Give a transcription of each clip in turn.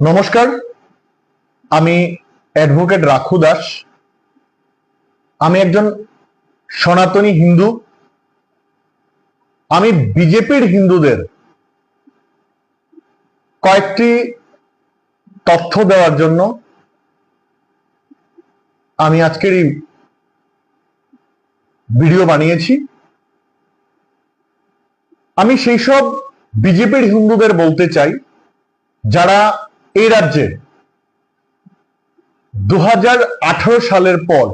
নমস্কার, আমি অ্যাডভোকেট রাখু দাস। আমি একজন সনাতনী হিন্দু। আমি বিজেপির হিন্দুদের কয়েকটি তথ্য দেওয়ার জন্য আমি আজকের এই ভিডিও বানিয়েছি। আমি সেই সব বিজেপির হিন্দুদের বলতে চাই, যারা এই রাজ্যে দু সালের পর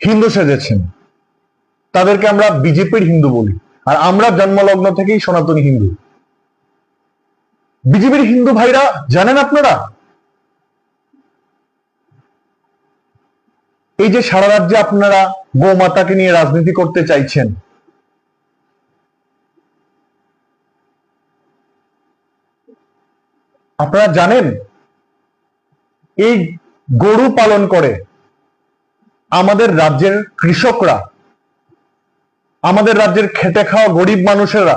হিন্দু সেজেছেন। তাদেরকে আমরা বিজেপির হিন্দু বলি। আর আমরা জন্মলগ্ন থেকেই সনাতনী হিন্দু। বিজেপির হিন্দু ভাইরা জানেন আপনারা? এই যে সারা রাজ্যে আপনারা গোমাতাকে নিয়ে রাজনীতি করতে চাইছেন আপনারা জানেন, এই গরু পালন করে আমাদের রাজ্যের কৃষকরা, আমাদের রাজ্যের খেটে খাওয়া গরিব মানুষেরা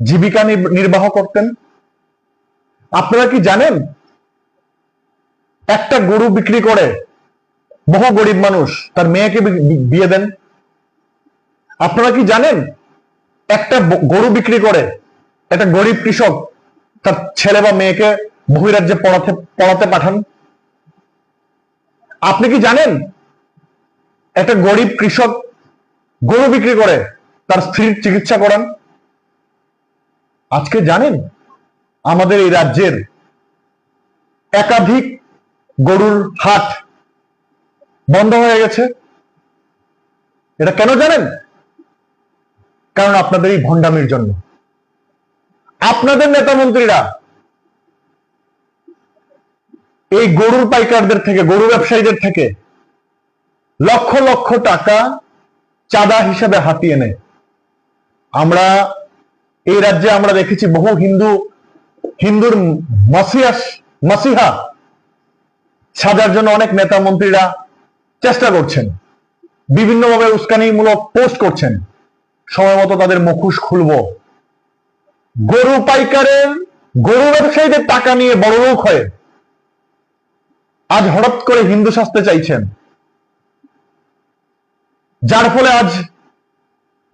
জীবিকা নির্বাহ করতেন। আপনারা কি জানেন, একটা গরু বিক্রি করে বহু গরিব মানুষ তার মেয়েকে বিয়ে দেন? আপনারা কি জানেন, একটা গরু বিক্রি করে একটা গরিব কৃষক তার ছেলে বা মেয়েকে বহিরাজ্যে পড়াতে পড়াতে পাঠান। আপনি কি জানেন? একটা গরিব কৃষক গরু বিক্রি করে তার স্ত্রীর চিকিৎসা করান। আজকে জানেন? আমাদের এই রাজ্যের একাধিক গরুর হাট বন্ধ হয়ে গেছে। এটা কেন জানেন? কারণ আপনাদের এই ভণ্ডামির জন্য। আপনাদের নেতা মন্ত্রীরা এই গরুর পাইকারদের থেকে, গরু ব্যবসায়ীদের থেকে লক্ষ লক্ষ টাকা চাঁদা হিসাবে হাতিয়ে নেয়। আমরা এই রাজ্যে আমরা দেখেছি বহু হিন্দু, হিন্দুর মাসিয়াস মাসিহা সাজার জন্য অনেক নেতা মন্ত্রীরা চেষ্টা করছেন। বিভিন্নভাবে উস্কানিমূলক পোস্ট করছেন। সময় মতো তাদের মুখোশ খুলবো। গরু পাইকারের, গরু ব্যবসায়ীদের টাকা নিয়ে বড় লোক হয়ে আজ হঠাৎ করে হিন্দু সাজতে চাইছেন। যার ফলে আজ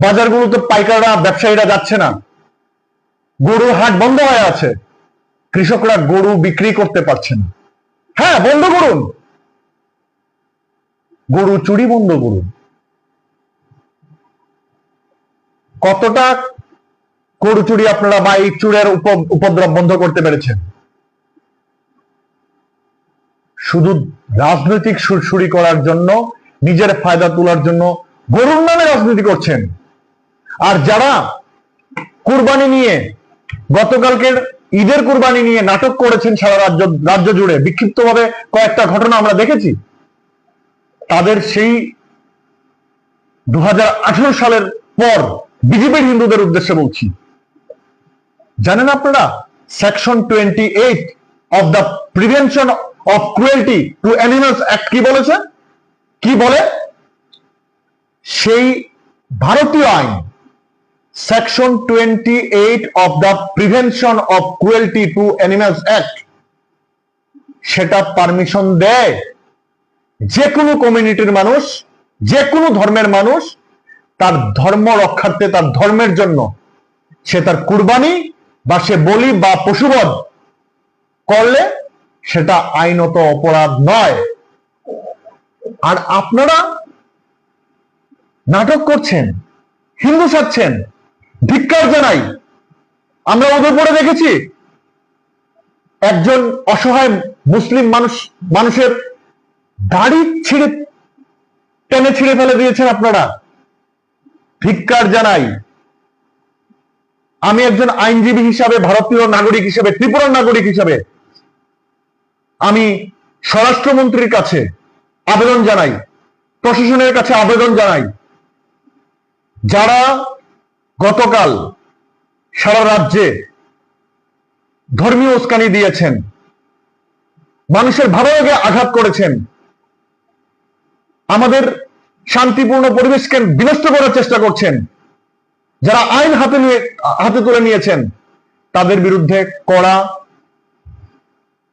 বাজারগুলোতে পাইকাররা, ব্যবসায়ীরা যাচ্ছে না। গরুর হাট বন্ধ হয়ে আছে। কৃষকরা গরু বিক্রি করতে পারছে না। হ্যাঁ বন্ধ করুন। গরু চুরি বন্ধ করুন। কতটা গরু চুরি আপনারা বা এই চুরের উপদ্রব বন্ধ করতে পেরেছেন। শুধু রাজনৈতিক সুরসুরি করার জন্য, নিজের ফায়দা তোলার জন্য গরুর নামে রাজনীতি করছেন। আর যারা কুরবানি নিয়ে, গতকালকের ঈদের কুরবানি নিয়ে নাটক করেছেন সারা রাজ্য রাজ্য জুড়ে, বিক্ষিপ্তভাবে কয়েকটা ঘটনা আমরা দেখেছি। তাদের সেই দু হাজার আঠারো সালের পর বিজেপির হিন্দুদের উদ্দেশ্যে বলছি। জানেন আপনারা? Section twenty eight of the prevention of cruelty to animals act কি বলেছে? কি বলে? সেই ভারতীয় আইন section twenty eight of the prevention of cruelty to animals act সেটা পারমিশন দেয় যে কোনো কমিউনিটির মানুষ, যে কোনো ধর্মের মানুষ তার ধর্ম রক্ষার্থে, তার ধর্মের জন্য সে তার কুরবানি বা সে বলি বা পশুবধ করলে সেটা আইনত অপরাধ নয়। আর আপনারা নাটক করছেন, হিন্দু সাচ্ছেন ধিক্কার জানাই। আমরা উদয়পুরে দেখেছি, একজন অসহায় মুসলিম মানুষ, মানুষের দাড়ি ছিঁড়ে, টেনে ছিঁড়ে ফেলে দিয়েছেন আপনারা। ধিক্কার জানাই। আমি একজন আইনজীবী হিসাবে, ভারতীয় নাগরিক হিসেবে ত্রিপুরার নাগরিক হিসাবে আমি স্বরাষ্ট্রমন্ত্রীর কাছে আবেদন জানাই, প্রশাসনের কাছে আবেদন জানাই, যারা গতকাল সারা রাজ্যে ধর্মীয় উস্কানি দিয়েছেন, মানুষের ভাবাবেগে আঘাত করেছেন, আমাদের শান্তিপূর্ণ পরিবেশকে বিনষ্ট করার চেষ্টা করছেন যারা আইন হাতে নিয়ে, হাতে তুলে নিয়েছেন, তাদের বিরুদ্ধে কড়া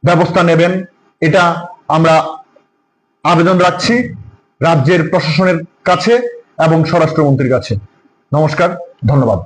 ব্যবস্থা নেবেন। এটা আমরা আবেদন রাখছি রাজ্যের প্রশাসনের কাছে এবং স্বরাষ্ট্রমন্ত্রীর কাছে। নমস্কার, ধন্যবাদ।